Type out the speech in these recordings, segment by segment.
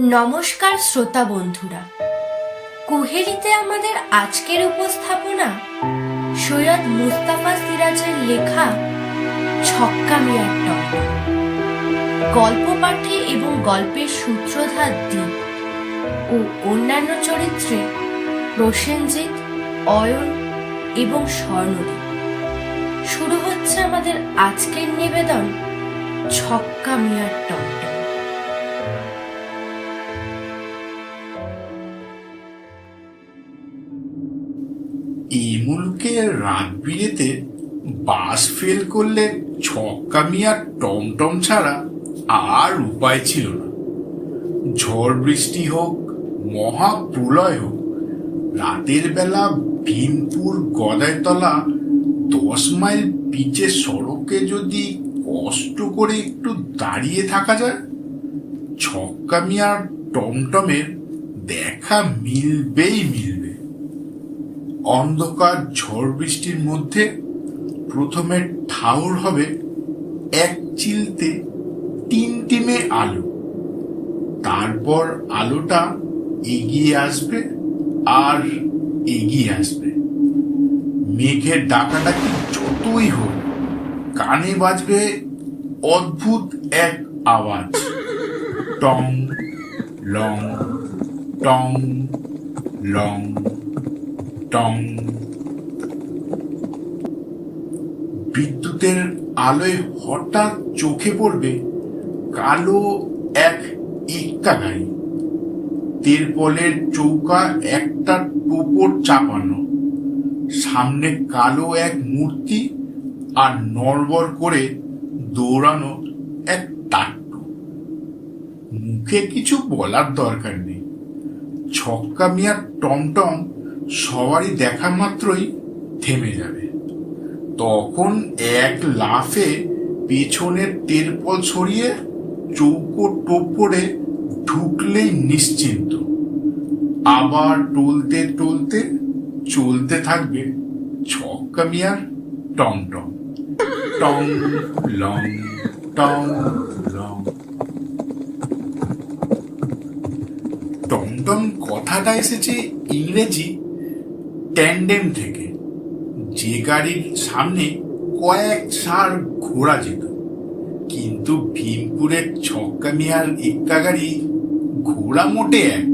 নমস্কার শ্রোতা বন্ধুরা। কুহেলিতে আমাদের আজকের উপস্থাপনা সৈয়দ মুস্তাফা সিরাজের লেখা ছক্কা মিয়ার টম্পা গল্প পাঠে এবং গল্পের সূত্রধার দ্বীপ ও অন্যান্য চরিত্রে প্রসেনজিৎ, অয়ন এবং স্বর্ণদীপ। শুরু হচ্ছে আমাদের আজকের নিবেদন ছক্কা মিয়ার টমটম এই মুলুকে রাত বাস ফেল করলে ছক্কা মিয়া টমটম ছাড়া আর উপায় ছিল না। ঝড় বৃষ্টি হোক মহা প্রলয় হোক, রাতের বেলা ভীমপুর গদাইতলা দশ মাইল পিচের সড়কে যদি কষ্ট করে একটু দাঁড়িয়ে থাকা যায়, ছক্কা মিয়ার টমটমের দেখা মিলবেই মিলবে। অন্ধকার ঝড় বৃষ্টির মধ্যে প্রথমে ঠাউর হবে এক চিলতে টিমটিমে আলো। তারপর আলোটা এগিয়ে আসবে আর এগিয়ে আসবে। মেঘের ডাকাডাকি যতই হোক, কানে বাজবে অদ্ভুত এক আওয়াজ। টং, লং টং, লং। টং। বিদ্যুতের আলোয় হঠাৎ চোখে পড়বে কালো এক ইক্কা গাড়ি। তেরপলের চৌকা একটা টোপর চাপানো। সামনে কালো এক মূর্তি আর নড়বড় করে দৌড়ানো এক টাট্টু মুখে কিছু বলার দরকার নেই। ছক্কা মিয়ার টমটম সবারই দেখা মাত্রই থেমে যাবে। তখন এক লাফে পেছনের তেরপল ছড়িয়ে চৌকো টোপরে ঢুকলেই নিশ্চিন্ত। আবার টলতে টলতে চলতে থাকবে ছক্কা মিয়ার টমটম টং টং লং টং লং টমটম কথাটা এসেছে ইংরেজি ট্যান্ডেম থেকে যে গাড়ির সামনে কয়েক সার ঘোরা যেত, কিন্তু ভীমপুরের ছক্কা মিয়ার এক্কা গাড়ি ঘোড়া মোটে এক,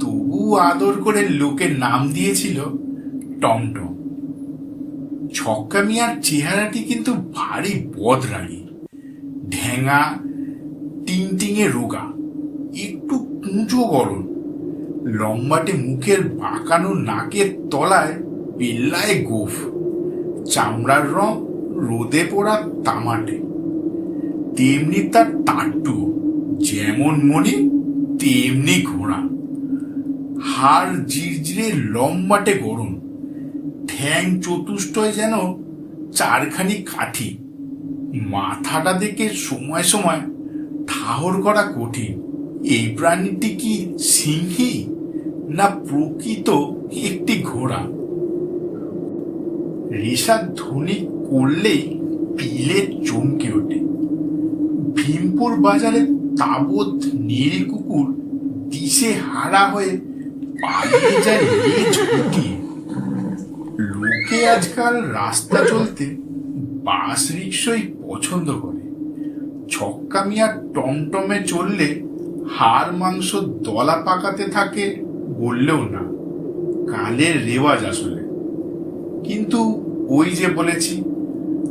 তবু আদর করে লোকের নাম দিয়েছিল টমটম। ছক্কা মিয়ার চেহারাটি কিন্তু ভারী বদরাগী, ঢেঙা টিংটিঙে রোগা, একটু কুঁচো গরম লম্বাটে মুখের বাঁকানো নাকের তলায় পেল্লায় গোফ। চামড়ার রং রোদে পোড়া তামাটে। তেমনি তার টাট্টু যেমন মনি, তেমনি ঘোড়া। হাড় জিরজিরে লম্বাটে গরম। ঠ্যাং চতুষ্টয় যেন চারখানি কাঠি। মাথাটা দেখে সময় সময় ঠাহর করা কঠিন। এই প্রাণীটি কি সিংহী? না প্রকৃত একটি ঘোড়া। রেশার ধ্বনি করলেই পিলে চমকে ওঠে। ভীমপুর বাজারে তাবৎ নীল কুকুর দিশে হারা হয়ে পালিয়ে যায় লোকে আজকাল রাস্তা চলতে বাস রিক্সই পছন্দ করে। ছক্কা মিয়া টমটমে চললে হাড় মাংস দলা পাকাতে থাকে বললেও না, কালের রেওয়াজ আসলে। কিন্তু ওই যে বলেছি,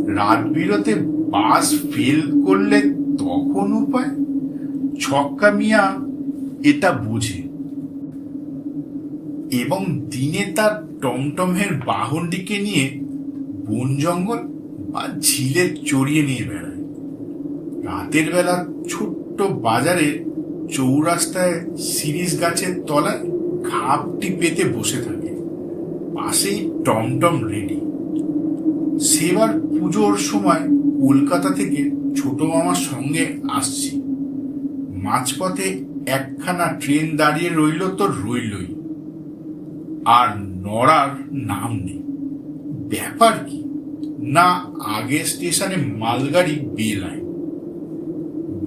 রাত বিরতে বাস ফেল করলে তখন উপায়? ছক্কা মিয়া এটা বুঝে। এবং দিনে তার টমটমের বাহনটিকে নিয়ে বন জঙ্গল বা ঝিলে চড়িয়ে নিয়ে বেড়ায়। রাতের বেলা ছোট্ট বাজারে চৌরাস্তায় সিরিজ গাছের তলায় ঘাপটি পেতে বসে থাকে। পাশেই টমটম রেডি। সেবার পুজোর সময় কলকাতা থেকে ছোট মামার সঙ্গে আসছি। মাঝপথে একখানা ট্রেন দাঁড়িয়ে রইল তো রইলই। আর নড়ার নাম নেই। ব্যাপার কি? না আগে স্টেশনে মালগাড়ি বেলায়।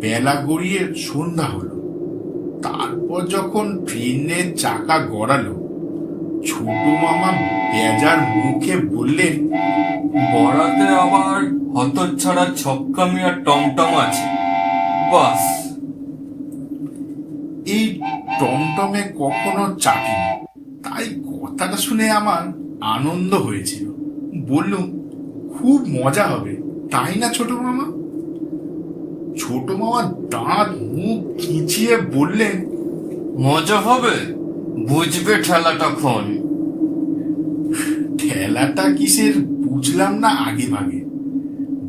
বেলা গড়িয়ে সন্ধ্যা হলো। তারপর যখন ট্রেনের চাকা গড়ালো ছোট মামা বেজার মুখে বললেন বরাতে আবার হতচ্ছাড়া ছক্কামি আর টমটম আছে। বাস! এই টমটমে কখনো চাপিনি। তাই কথাটা শুনে আমার আনন্দ হয়েছিল। বললুম খুব মজা হবে তাই না ছোট মামা? ছোট মামা দাঁত, মুখ খিঁচিয়ে বললেন, মজা হবে, বুঝবে ঠেলা তখন ঠেলাটা কিসের বুঝলাম না আগে ভাগে।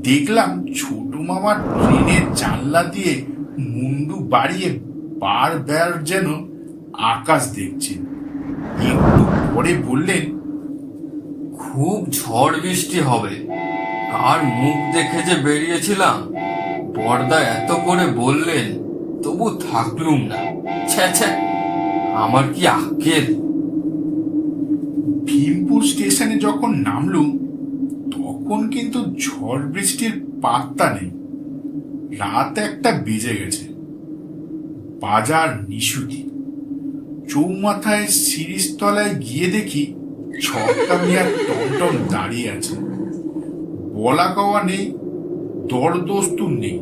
দেখলাম ছোট মামা ট্রেনের জানলা দিয়ে মুন্ডু বাড়িয়ে বারবার যেন আকাশ দেখছেন একটু পরে বললেন, খুব ঝড় বৃষ্টি হবে, আর মুখ দেখে যে বেরিয়েছিলাম বর্দা এত করে বললেন, তবু থাকলুম না। ছ্যা ছ্যা আমার কি আকেল ভীমপুর স্টেশনে যখন নামলুম, তখন কিন্তু ঝড় বৃষ্টির পাত্তা নেই। রাত একটা বেজে গেছে। বাজার নিশুতি। চৌমাথায় সিরিজ তলায় গিয়ে দেখি ছক্কা মিয়ার টমটম দাঁড়িয়ে আছে। বলা কওয়া নেই দরদস্তুর নেই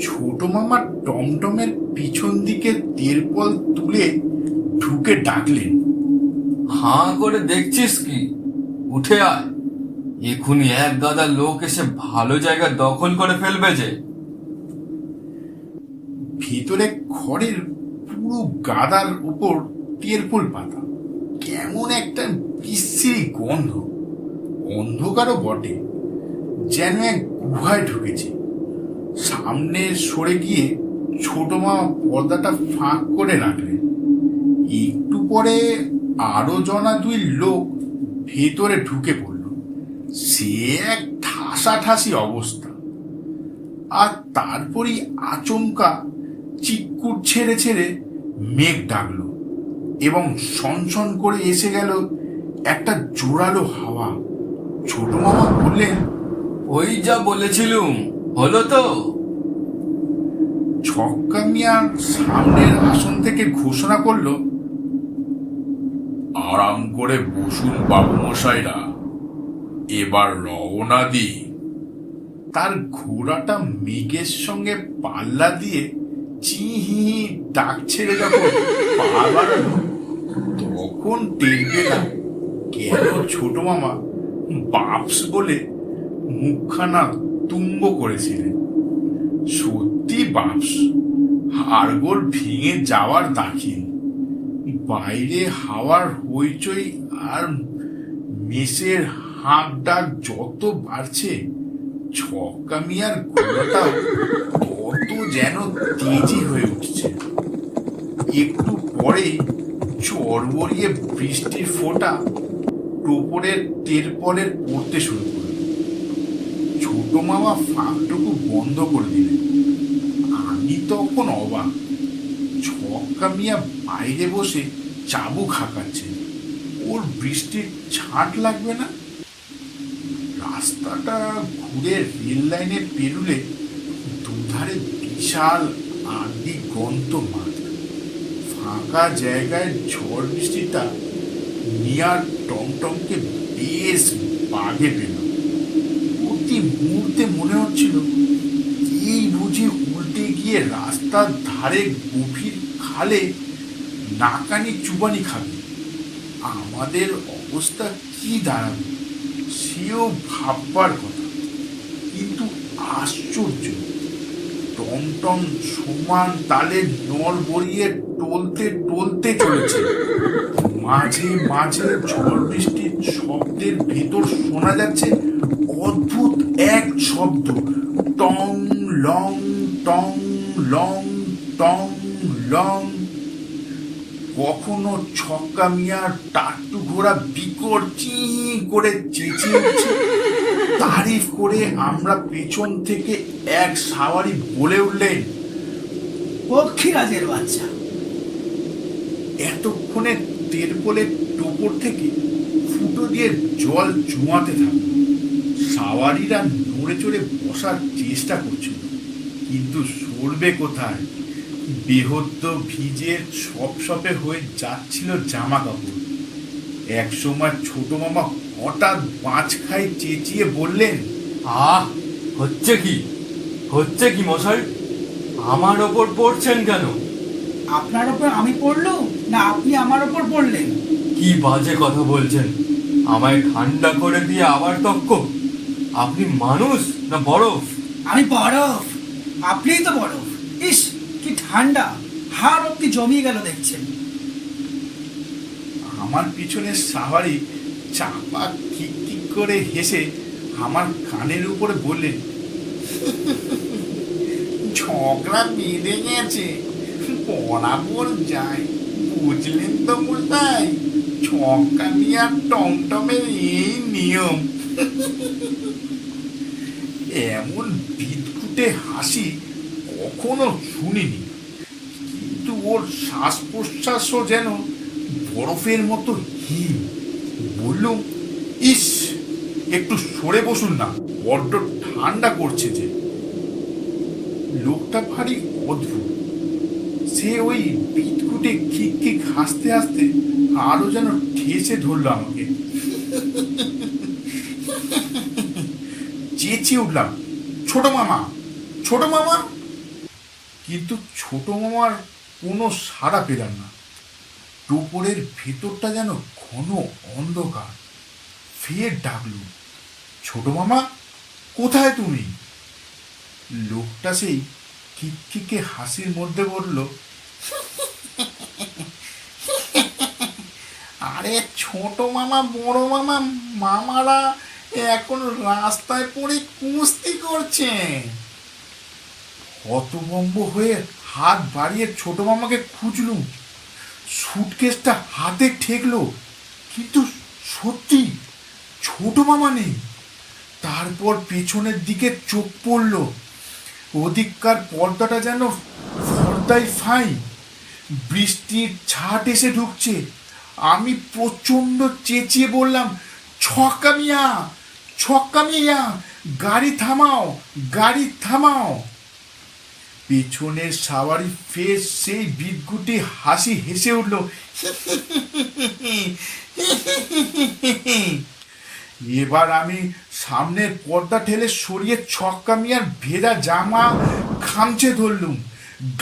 ছোট মামা টমটমের পিছন দিকে তেরপল তুলে ঢুকে ডাকলেন। হাঁ করে দেখছিস কি? উঠে আয়। এখনই এক গাদা লোক এসে ভালো জায়গা দখল করে ফেলবে যে। ভিতরে খড়ের পুরো গাদার উপর তেরপুল পাতা। কেমন একটা বিশ্রী গন্ধ। অন্ধকারও বটে। যেন এক গুহায় ঢুকেছি। সামনে সরে গিয়ে ছোট মা পর্দাটা ফাঁক করে রাখলেন একটু পরে আরও জনা দুই লোক ভেতরে ঢুকে পড়ল। সে এক ঠাসাঠাসি অবস্থা। আর তারপরই আচমকা চিক্কুর ছেড়ে ছেড়ে মেঘ ডাকল এবং সনসন করে এসে গেল একটা জোরালো হাওয়া। ছোট মামা বললেন ওই যা বলেছিলুম, হলো তো? ছক্কা মিয়া সামনের আসন থেকে ঘোষণা করল, আরাম করে বসুন বাবু মশাইরা এবার রওনা দি। তার ঘোড়াটা মেঘের সঙ্গে পাল্লা দিয়ে চিহি ডাক ছেড়ে যখন তখন টের পেলাম কেন ছোট মামা বাপস বলে মুখখানা তুম্ব করেছিলেন সত্যি বাপস হাড়গোড় ভেঙে যাওয়ার দাখিল। বাইরে হাওয়ার হইচই আর মেসের হাঁক ডাক যত বাড়ছে, ছক্কা মিয়ার ঘোড়াটাও যেন তেজি হয়ে উঠছে। একটু পরে চড়বড়িয়ে বৃষ্টির ফোঁটা টোপরের তেরপলের পড়তে শুরু করল। ছোট মামা ফাঁকটুকু বন্ধ করে দিলেন। আমি তখন অবাক। ছক্কা মিয়া বাইরে বসে চাবু খাকাচ্ছে ওর বৃষ্টির ছাট লাগবে না? রাস্তাটা ঘুরে রেল লাইনে পেরুলে দুধারে বিশাল আদি গন্ত মাঠ। ফাঁকা জায়গায় ঝড় বৃষ্টিটা মিয়ার টমটমকে বেশ বাগে পেল। প্রতি মুহূর্তে মনে হচ্ছিল এই বুঝি উল্টে গিয়ে রাস্তার ধারে গভীর খালে নাকানি চুবানি খাবে। আমাদের অবস্থা কি দাঁড়াবে, সেও ভাববার কথা। কিন্তু আশ্চর্য, টমটম সমান তালে নল বড়িয়ে টলতে টলতে চলেছে। মাঝে মাঝে ঝড় বৃষ্টির শব্দের ভেতর শোনা যাচ্ছে অদ্ভুত এক শব্দ। টং, লং টং লং টং, লং। কখনো ছক্কা মিয়ার টাট্টু ঘোড়া বিকট চি করে চেঁচিয়ে উঠছে। তারিফ করে আমরা পেছন থেকে এক সাওয়ারি বলে উঠলেন, পক্ষীরাজের বাচ্চা। এতক্ষণে তেরপলের টোপর থেকে ফুটো দিয়ে জল জমাতে থাকল। সাওয়ারিরা নড়ে চড়ে বসার চেষ্টা করছিল। কিন্তু সরবে কোথায়? বেহদ্দ ভিজে সপ সপে হয়ে যাচ্ছিল জামা কাপড় এক সময় ছোট মামা হঠাৎ মাছ খাই চেঁচিয়ে বললেন আহ হচ্ছে কি? হচ্ছে কি মশাই? আমার ওপর পড়ছেন কেন? আপনার ওপর আমি পড়লুম? না আপনি আমার ওপর পড়লেন? কি বাজে কথা বলছেন। আমায় ঠান্ডা করে দিয়ে আবার তক্ক। আপনি মানুষ না বরফ? আমি বরফ। আপনিই তো বরফ। ইস কি ঠান্ডা। হাড় অব্দি জমিয়ে গেল দেখছেন। আমার পিছনে সাহারি চাপা কিক করে হেসে আমার কানের উপরে বললেন ঝগড়া বেঁধে গেছে। বরাবর যায়। বুঝলেন তো মশাই ছক্কা নিয়ে আর টমটমের এই নিয়ম। এমন বিদকুটে হাসি কখনো শুনিনি। কিন্তু ওর শ্বাস প্রশ্বাসও যেন বরফের মতো হিম বললুম ইস, একটু সরে বসুন না, বড্ড ঠান্ডা করছে যে। লোকটা ভারী অদ্ভুত। সে ওই বিটকুটে খিক খিক হাসতে হাসতে আরও যেন ঠেসে ধরলো আমাকে। চেঁচিয়ে উঠলাম। ছোট মামা ছোট মামা? কিন্তু ছোট মামার কোনো সাড়া পেলাম না। টোপরের ভেতরটা যেন ঘন অন্ধকার। ফের ডাকলু, ছোট মামা, কোথায় তুমি? লোকটা সেই কিককিকে হাসির মধ্যে বলল, আরে ছোট মামা, বড় মামা, মামারা এখন রাস্তায় পড়ে কুস্তি করছে? হতভম্ব হয়ে হাত বাড়িয়ে ছোট মামাকে খুঁজলুম। সুটকেসটা হাতে ঠেকলো, কিন্তু সত্যি ছোট মামা নেই। তারপর পেছনের দিকে চোখ পড়ল। ওদিককার পর্দাটা যেন ফর্দাই ফাই। বৃষ্টির ছাট এসে ঢুকছে। আমি প্রচণ্ড চেঁচিয়ে বললাম, ছক্কা মিয়া! ছক্কা মিয়া গাড়ি থামাও গাড়ি থামাও। পেছনের সাওয়ারি ফেস সেই বিদগুটি হাসি হেসে উঠল এবার আমি সামনের পর্দা ঠেলে সরিয়ে ছক্কা মিয়ার ভেজা জামা খামচে ধরলুম।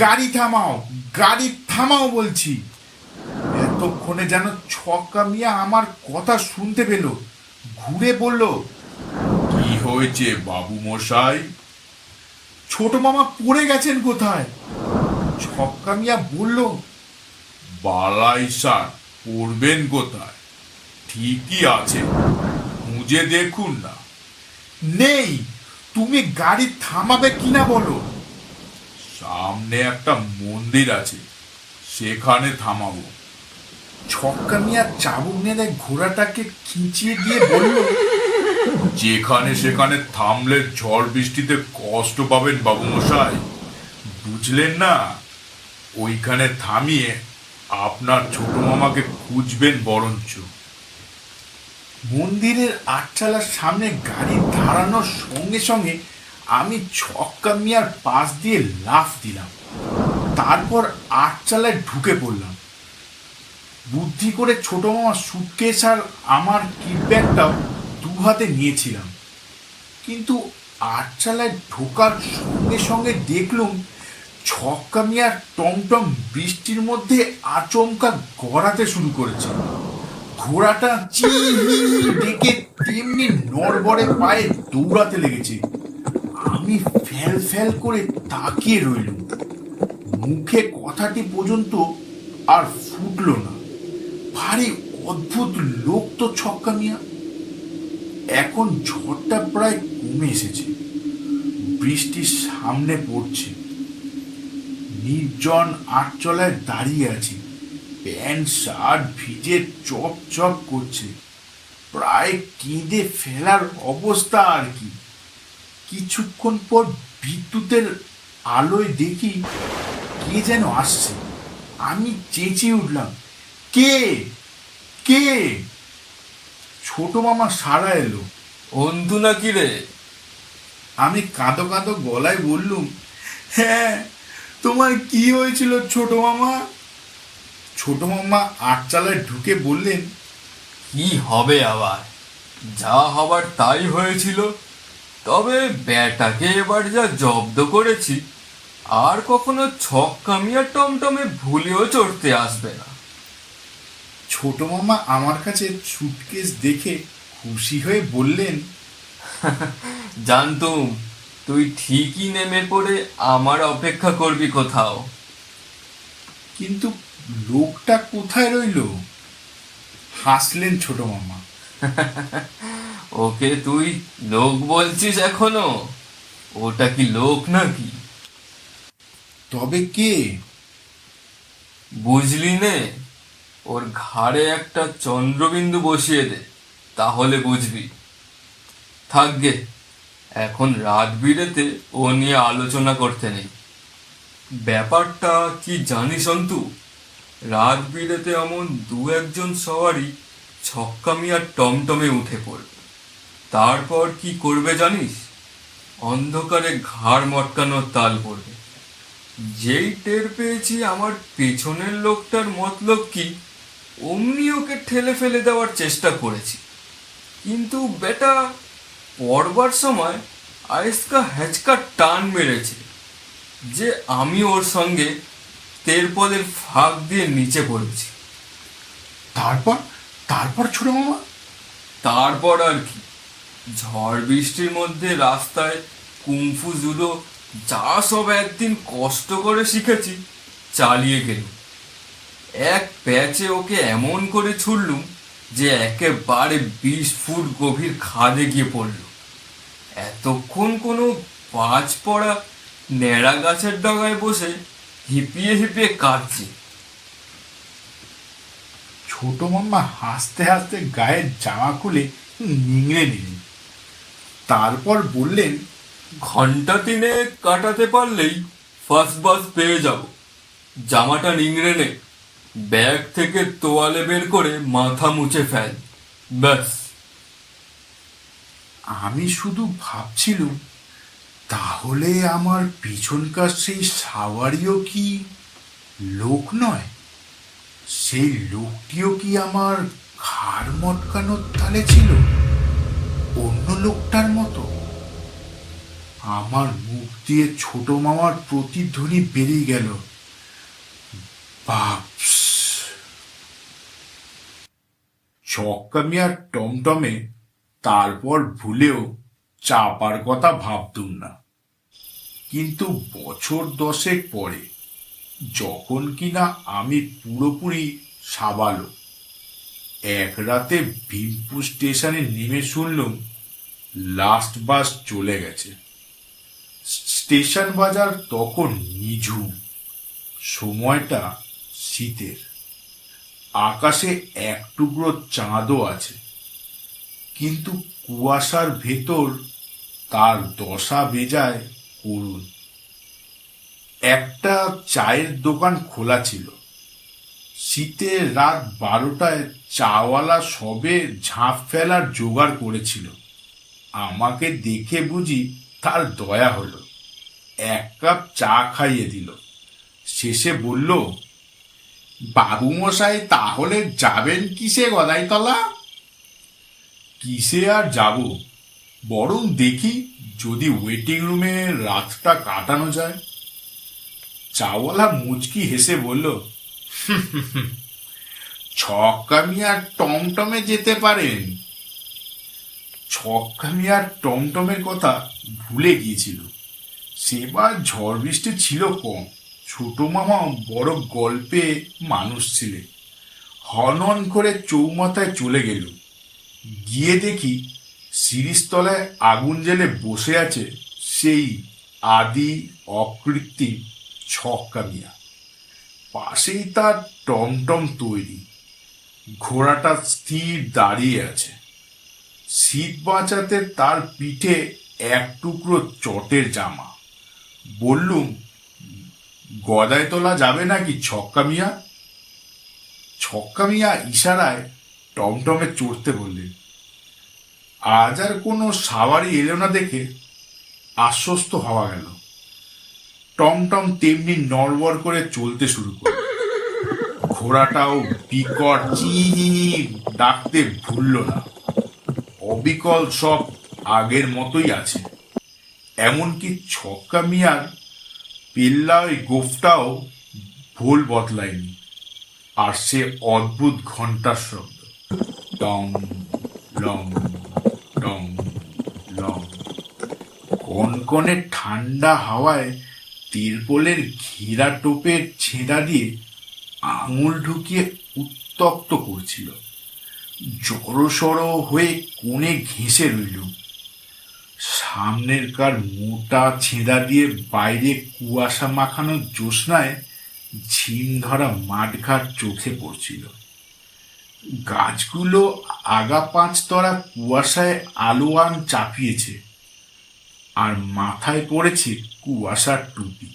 গাড়ি থামাও গাড়ি থামাও, বলছি। এতক্ষণে যেন ছক্কা মিয়া আমার কথা শুনতে পেল। ঘুরে বলল কি হয়েছে, বাবু মশাই? ছোট মামা পড়ে গেছেন কোথায়? ছক্কা মিয়া বলল, বালাই সার পড়বেন কোথায়? ঠিকই আছে, খুঁজে দেখুন না। নেই, তুমি গাড়ি থামাবে কিনা বলো। সামনে একটা মন্দির আছে, সেখানে থামাবো। ছক্কা মিয়া চাবুক মেরে ঘোড়াটাকে খিঁচিয়ে দিয়ে বলল যেখানে সেখানে থামলে ঝড় বৃষ্টিতে কষ্ট পাবেন বাবু মশাই বুঝলেন না? ওইখানে থামিয়ে আপনার ছোট মামাকে খুঁজবেন বরঞ্চ। মন্দিরের আটচালার সামনে গাড়ি দাঁড়ানোর সঙ্গে সঙ্গে আমি ছক্কা মিয়ার পাশ দিয়ে লাফ দিলাম। তারপর আটচালায় ঢুকে পড়লাম। বুদ্ধি করে ছোট মামা সুটকেস আর আমার কিডব্যাগটাও দু হাতে নিয়েছিলাম। কিন্তু আটচালায় ঢোকার সঙ্গে সঙ্গে দেখলুম ছক্কা মিয়ার টমটম বৃষ্টির মধ্যে আচমকা গড়াতে শুরু করেছে। ঘোড়াটা ডেকে তেমনি নড়বড়ে পায়ে দৌড়াতে লেগেছে। আমি ফ্যাল ফ্যাল করে তাকিয়ে রইলুম। মুখে কথাটি পর্যন্ত আর ফুটলো না। ভারী অদ্ভুত লোক তো ছক্কা মিয়া এখন ঝড়টা প্রায় কমে এসেছে। বৃষ্টির সামনে পড়ছে। নির্জন আটচলায় দাঁড়িয়ে আছি। প্যান্ট, শার্ট ভিজে চপ চপ করছে। প্রায় কেঁদে ফেলার অবস্থা আর কি। কিছুক্ষণ পর বিদ্যুতের আলোয় দেখি কে যেন আসছে। আমি চেঁচিয়ে উঠলাম, কে? কে? ছোট মামা সারা এলো। অন্তু নাকি রে? আমি কাঁদো কাঁদো গলায় বললুম হ্যাঁ তোমার কি হয়েছিল ছোট মামা? ছোট মামা আটচালায় ঢুকে বললেন, কি হবে আবার? যা হবার তাই হয়েছিল। তবে ব্যাটাকে এবার যা জব্দ করেছি, আর কখনো ছক্কামিয়া টমটমে ভুলেও চড়তে আসবে না। ছোট মামা আমার কাছে সুটকেস দেখে খুশি হয়ে বললেন জানতুম তুই ঠিকই নেমে পড়ে আমার অপেক্ষা করবি কোথাও। কিন্তু লোকটা কোথায় রইল? হাসলেন ছোট মামা। ওকে তুই লোক বলছিস এখনও? ওটা কি লোক নাকি? তবে কে? বুঝলি নে ওর ঘাড়ে একটা চন্দ্রবিন্দু বসিয়ে দে, তাহলে বুঝবি। থাকবে এখন রাত বিরেতে ও নিয়ে আলোচনা করতে নেই। ব্যাপারটা কি জানিস অন্তু রাত বিরেতে এমন দু একজন সওয়ারি ছক্কামি আর টমটমে উঠে পড়বে। তারপর কি করবে জানিস? অন্ধকারে ঘাড় মটকানোর তাল পড়বে। যেই টের পেয়েছি, আমার পেছনের লোকটার মতলব কি? অমনি ওকে ঠেলে ফেলে দেওয়ার চেষ্টা করেছি। কিন্তু বেটা পড়বার সময় আয়েস্কা হ্যাচকা টান মেরেছে যে আমি ওর সঙ্গে তেরপলের ফাঁক দিয়ে নিচে পড়েছি। তারপর? তারপর ছোট মামা? তারপর আর কি। ঝড় বৃষ্টির মধ্যে রাস্তায় কুংফু জুডো যা সব একদিন কষ্ট করে শিখেছি চালিয়ে গেল এক প্যাচে ওকে এমন করে ছুড়লুম যে একেবারে বিশ ফুট গভীর খাদে গিয়ে পড়ল। এতক্ষণ কোনো পাঁচ পড়া ন্যাড়া গাছের ডগায় বসে হিপিয়ে হিপিয়ে কাঁদছে। ছোট মাম্মা হাসতে হাসতে গায়ের জামা খুলে নিংড়ে নিলেন। তারপর বললেন ঘণ্টা তিনে কাটাতে পারলেই ফার্স্ট বাস পেয়ে যাব। জামাটা নিংড়ে নে। ব্যাগ থেকে তোয়ালে বের করে মাথা মুছে ফেল। ব্যাস। আমি শুধু ভাবছিলুম, তাহলে আমার পিছনকার সেই সাওয়ারিও কি লোক নয়? সেই লোকটিও কি আমার ঘাড় মটকানোর তালে ছিল? অন্য লোকটার মতো? আমার মুখ দিয়ে ছোট মামার প্রতিধ্বনি বেরিয়ে গেল। বাপস! চক্কামিয়ার টমটমে তারপর ভুলেও চাপার কথা ভাবতুম না। কিন্তু বছর দশেক পরে যখন কিনা আমি পুরোপুরি সাবালো, এক রাতে ভীমপুর স্টেশনে নেমে শুনলুম লাস্ট বাস চলে গেছে। স্টেশন বাজার তখন নিঝুম, সময়টা শীতের। আকাশে এক টুকরো চাঁদও আছে। কিন্তু কুয়াশার ভেতর তার দশা বেজায় করুন একটা চায়ের দোকান খোলা ছিল। শীতের রাত বারোটায় চাওয়ালা সবে ঝাঁপ ফেলার জোগাড় করেছিল। আমাকে দেখে বুঝি তার দয়া হলো। এক কাপ চা খাইয়ে দিল। শেষে বলল বাবু মশাই তাহলে যাবেন কিসে গদাইতলা? কিসে আর যাব? বরং দেখি যদি ওয়েটিং রুমে রাতটা কাটানো যায়। চাওয়ালা মুচকি হেসে বলল আর টমটমে যেতে পারেন। ছক্কামি আর টমটমের কথা ভুলে গিয়েছিল। সেবার ঝড় বৃষ্টি ছিল কম। ছোট মামা বড় গল্পে মানুষ ছিলেন হনন করে চৌমাথায় চলে গেল। গিয়ে দেখি সিরিজতলায় আগুন জেলে বসে আছে সেই আদি অকৃত্রিম ছক্কা মিয়া। পাশেই তার টমটম তৈরি। ঘোড়াটা স্থির দাঁড়িয়ে আছে। শীত বাঁচাতে তার পিঠে এক টুকরো চটের জামা। বললুম গদায় তোলা যাবে নাকি ছক্কা মিয়া? ছক্কা মিয়া ইশারায় টমটমে চড়তে বললেন, আজ আর কোনো সাওয়ারি এলো না দেখে আশ্বস্ত হওয়া গেল। টমটম তেমনি নড়বড় করে চলতে শুরু করল। ঘোড়াটাও বিকট চি ডাকতে ভুলল না। অবিকল সব আগের মতোই আছে। এমনকি ছক্কা মিয়ার পেল্লা ওই গোফটাও ভুল বদলায়নি, আর সে অদ্ভুত ঘণ্টার শব্দ। টং, লং টং, লং। কনকনে ঠান্ডা হাওয়ায় তিরপলের ঘেরা টোপের ছেঁড়া দিয়ে আঙুল ঢুকিয়ে উত্তপ্ত করছিল। জড়সড় হয়ে কোণে ঘেঁষে রইল। সামনের কার মোটা ছেঁদা দিয়ে বাইরে কুয়াশা মাখানো জ্যোৎস্নায় ঝিম ধরা মাঠঘাট চোখে পড়ছিল। গাছগুলো আগা পাঁচতরা কুয়াশায় আলোয়ান চাপিয়েছে আর মাথায় পড়েছে কুয়াশার টুপি।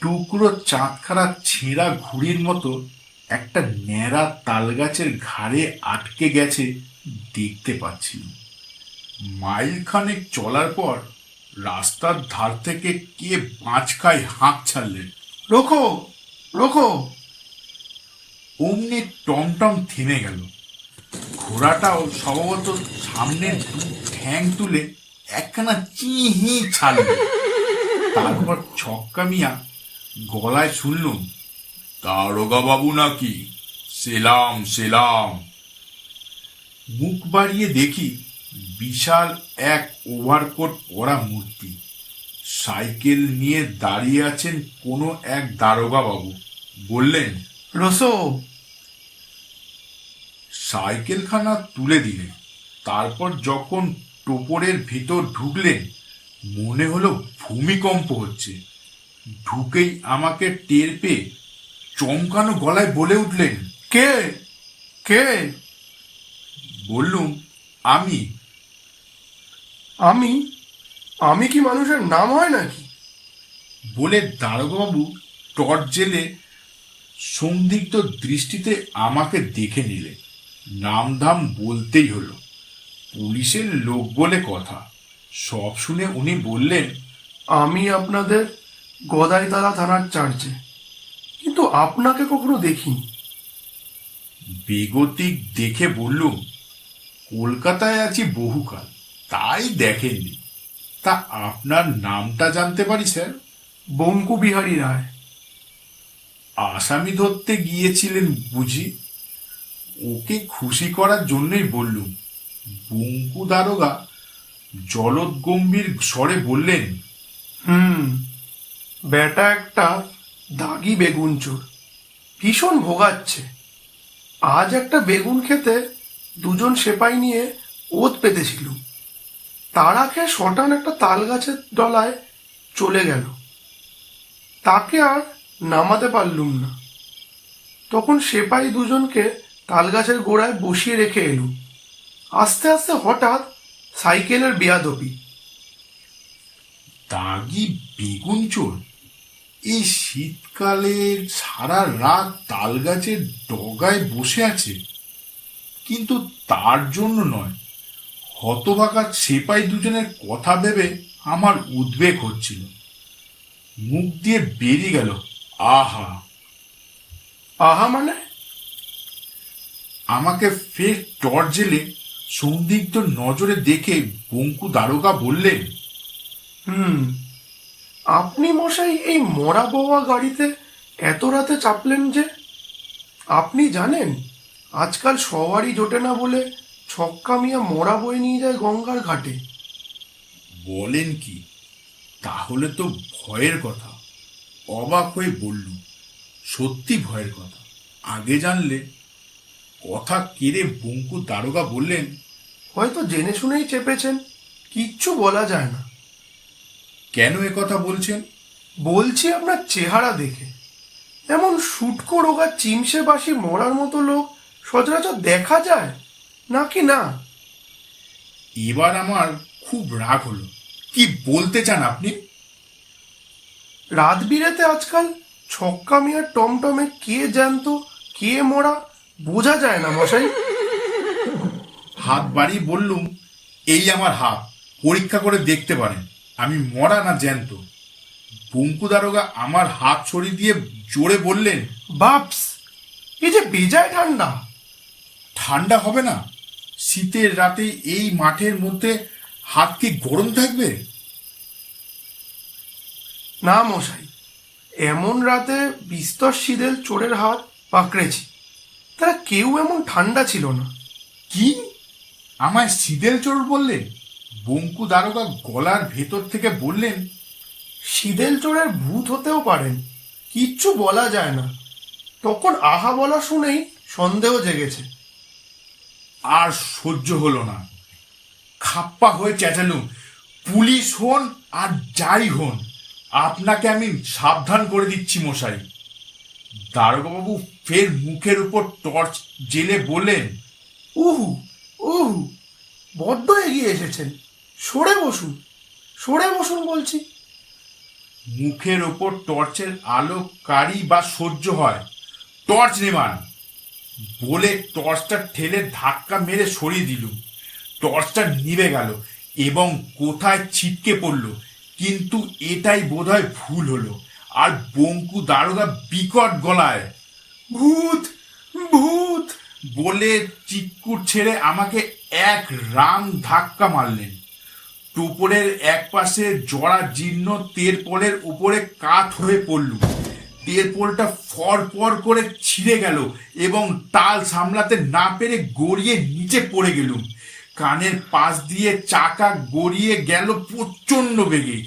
টুকরো চাঁদখানা ছেঁড়া ঘুড়ির মতো একটা ন্যাড়া তালগাছের ঘাড়ে আটকে গেছে দেখতে পাচ্ছিল মাইল খানেক চলার পর রাস্তার ধার থেকে কে বাঁচকায় হাঁক ছাড়লেন। রোখো রোখো। অমনি টমটম থেমে গেল। ঘোড়াটাও সম্ভবত সামনের ঠ্যাং তুলে একখানা চিহি ছাড়ল। তারপর ছক্কা মিয়া গলায় শুনলুম বাবু নাকি? সেলাম সেলাম। মুখ বাড়িয়ে দেখি বিশাল এক ওভারকোট পরা মূর্তি। সাইকেল নিয়ে দাঁড়িয়ে আছেন কোনো এক দারোগা বাবু বললেন রসো। সাইকেলখানা তুলে দিলেন। তারপর যখন টোপরের ভিতর ঢুকলেন মনে হলো ভূমিকম্প হচ্ছে। ঢুকেই আমাকে টের পেয়ে চমকানো গলায় বলে উঠলেন কে? কে? বললুম আমি আমি? আমি কি মানুষের নাম হয় নাকি? বলে দারোগাবু টর্চ জেলে সন্দিগ্ধ দৃষ্টিতে আমাকে দেখে নিলে। নামধাম বলতেই হলো পুলিশের লোক বলে কথা। সব শুনে উনি বললেন আমি আপনাদের গদাইতলা থানার চার্জে কিন্তু আপনাকে কখনো দেখিনি। বেগতিক দেখে বললুম কলকাতায় আছি বহুকাল। তাই দেখেননি। তা আপনার নামটা জানতে পারি স্যার? বঙ্কু বিহারী রায়। আসামি ধরতে গিয়েছিলেন বুঝি? ওকে খুশি করার জন্যই বললুম। বঙ্কু দারোগা জলদ গম্ভীর স্বরে বললেন হুম বেটা একটা দাগি বেগুন চোর। ভীষণ ভোগাচ্ছে। আজ একটা বেগুন খেতে দুজন সেপাই নিয়ে ওত পেতেছিল। তারা খেয়ে শটান একটা তাল গাছের ডলায় চলে গেল। তাকে আর নামাতে পারলুম না। তখন সেপাই দুজনকে তাল গাছের গোড়ায় বসিয়ে রেখে এলুম। আস্তে আস্তে হঠাৎ সাইকেলের বেয়াদবি। দাগি বেগুন চোর, এই শীতকালে সারা রাত তাল গাছের ডগায় বসে আছে, কিন্তু তার জন্য নয় হতবাকা সেপাই দুজনের কথা ভেবে আমার উদ্বেগ হচ্ছিল। মুখ দিয়ে বেরিয়ে গেল আহা! আহা মানে? আমাকে ফের টর্চ জেলে সন্দিগ্ধ নজরে দেখে বঙ্কু দারোগা বললেন হুম আপনি মশাই এই মরা বাবা গাড়িতে এত রাতে চাপলেন যে? আপনি জানেন আজকাল সবারই জোটে না বলে ছক্কা মিয়া মরা বয়ে নিয়ে যায় গঙ্গার ঘাটে। বলেন কি? তাহলে তো ভয়ের কথা। অবাক হয়ে বললুম সত্যি ভয়ের কথা। আগে জানলে। কথা কেড়ে বঙ্কু দারোগা বললেন হয়তো জেনে শুনেই চেপেছেন কিচ্ছু বলা যায় না। কেন এ কথা বলছেন? বলছি আপনার চেহারা দেখে। এমন শুটকো রোগা চিমসে বাসি মরার মতো লোক সচরাচর দেখা যায়। নাকি না? এবার আমার খুব রাগ হলো। কি বলতে চান আপনি? রাত বিরেতে আজকাল ছক্কা মিয়ার টমটমে কে জ্যান্ত কে মরা বোঝা যায় না মশাই। হাত বাড়িয়ে বললুম এই আমার হাত পরীক্ষা করে দেখতে পারেন আমি মরা না জ্যান্ত। বঙ্কু দারোগা আমার হাত ছড়িয়ে দিয়ে জোরে বললেন বাপস এই যে বেজায় ঠান্ডা। ঠান্ডা হবে না? শীতের রাতে এই মাঠের মধ্যে হাত কি গরম থাকবে? না মশাই এমন রাতে বিস্তর শীতের চোরের হাত পাকড়েছি। তারা কেউ এমন ঠান্ডা ছিল না। কি? আমায় সিদেল চোর বললেন বঙ্কু দারোগা গলার ভেতর থেকে বললেন শীতেল চোরের ভূত হতেও পারেন কিচ্ছু বলা যায় না। তখন আহা বলা শুনেই সন্দেহ জেগেছে। আর সহ্য হলো না। খাপ্পা হয়ে চেঁচালুম পুলিশ হন আর যাই হন আপনাকে আমি সাবধান করে দিচ্ছি মশাই। দারোগাবাবু ফের মুখের উপর টর্চ জেলে বললেন উহু উহু বড্ড এগিয়ে এসেছেন। সরে বসুন সরে বসুন বলছি। মুখের ওপর টর্চের আলো কারি বা সহ্য হয় টর্চ নেমান বলে টর্চটা ঠেলে ধাক্কা মেরে সরিয়ে দিলুম টর্চটা নিভে গেল এবং কোথায় ছিটকে পড়ল, কিন্তু এটাই বোধহয় ভুল হলো। আর বঙ্কু দারোগা বিকট গলায়, ভূত ভূত! বলে চিক্কুর ছেড়ে আমাকে এক রাম ধাক্কা মারলেন। টুপরের এক পাশে জড়া জীর্ণ তেরপলের উপরে কাত হয়ে পড়ল। তেরপলটা ফর ফর করে ছিঁড়ে গেল এবং তাল সামলাতে না পেরে গড়িয়ে নিচে পড়ে গেলুম কানের পাশ দিয়ে চাকা গড়িয়ে গেল প্রচণ্ড বেগে।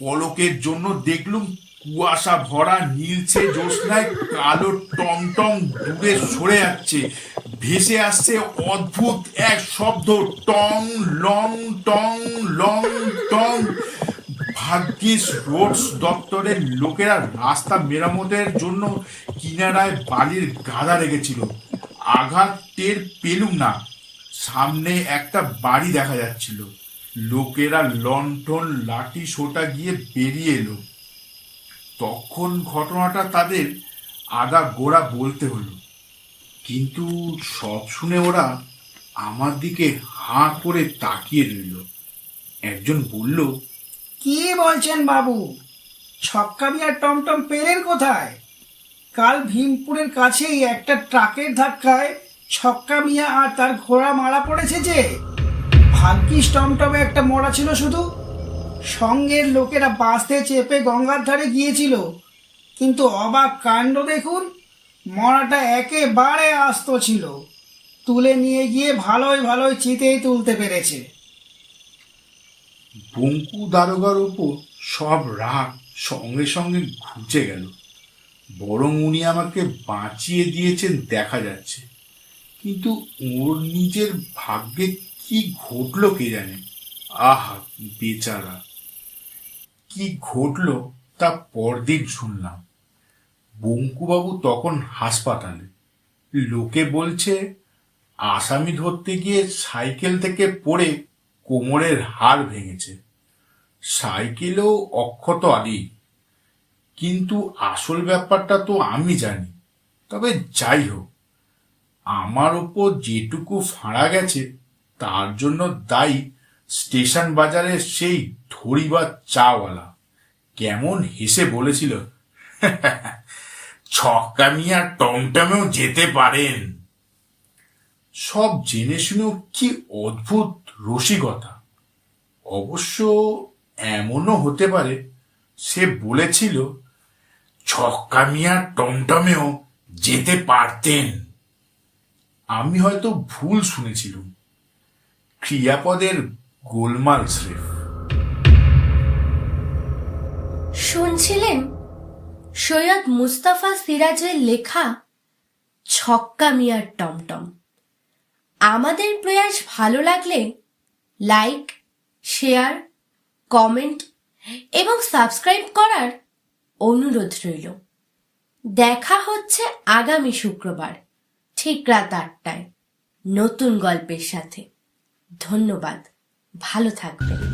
পলকের জন্য দেখলুম কুয়াশা ভরা নীলছে জ্যোৎস্নায় কালো টমটম দূরে সরে যাচ্ছে। ভেসে আসছে অদ্ভুত এক শব্দ, টং, লং টং লং, টং। ভাগ্যিস রোডস দপ্তরের লোকেরা রাস্তা মেরামতের জন্য কিনারায় বালির গাদা রেখেছিল। আঘাত টের পেলুম না। সামনে একটা বাড়ি দেখা যাচ্ছিল। লোকেরা লণ্ঠন, লাঠি, সোটা গিয়ে বেরিয়ে এলো। তখন ঘটনাটা তাদের আগা গোড়া বলতে হলো। কিন্তু সব শুনে ওরা আমার দিকে হাঁ করে তাকিয়ে রইল। একজন বলল কি বলছেন বাবু? ছক্কাবি আর টমটম পেলেন কোথায়? কাল ভীমপুরের কাছেই একটা ট্রাকের ধাক্কায় ছক্কা মিয়া আর তার ঘোড়া মারা পড়েছে যে। ভাগ্যিস টমটমে একটা মরা ছিল শুধু। সঙ্গের লোকেরা বাসতে চেপে গঙ্গার ধারে গিয়েছিল। কিন্তু অবাক কাণ্ড দেখুন, মরাটা একেবারে আস্ত ছিল। তুলে নিয়ে গিয়ে ভালোই ভালোই চিতেই তুলতে পেরেছে। বঙ্কু দারোগার ওপর সব রাগ সঙ্গে সঙ্গে ঘুচে গেল। বরং উনি আমাকে বাঁচিয়ে দিয়েছেন দেখা যাচ্ছে। কিন্তু ওর নিজের ভাগ্যে কি ঘটলো কে জানে? আহা বেচারা। কি ঘটলো তা পরদিন শুনলাম। বঙ্কুবাবু তখন হাসপাতালে। লোকে বলছে, আসামি ধরতে গিয়ে সাইকেল থেকে পড়ে কোমরের হাড় ভেঙেছে। সাইকেলেও অক্ষত আদি। কিন্তু আসল ব্যাপারটা তো আমি জানি। তবে যাই হোক, আমার ওপর যেটুকু ফাঁড়া গেছে, তার জন্য দায়ী স্টেশন বাজারের সেই ধরিবার চাওয়ালা। কেমন হেসে বলেছিল, ছক্কা মিয়া টমটমেও যেতে পারেন। সব জেনে শুনেও কি অদ্ভুত রসিকতা। অবশ্য এমনও হতে পারে, সে বলেছিল, ছক্কা মিয়া টমটমেও যেতে পারতেন। আমি হয়তো ভুল শুনেছিলাম। ক্রিয়াপদের গোলমাল স্রেফ। শুনছিলেন সৈয়দ মুস্তাফা সিরাজের লেখা, ছক্কা মিয়ার টমটম। আমাদের প্রয়াস ভালো লাগলে লাইক শেয়ার কমেন্ট এবং সাবস্ক্রাইব করার অনুরোধ রইল। দেখা হচ্ছে আগামী শুক্রবার, ঠিক রাত আটটায়। নতুন গল্পের সাথে। ধন্যবাদ। ভালো থাকবেন।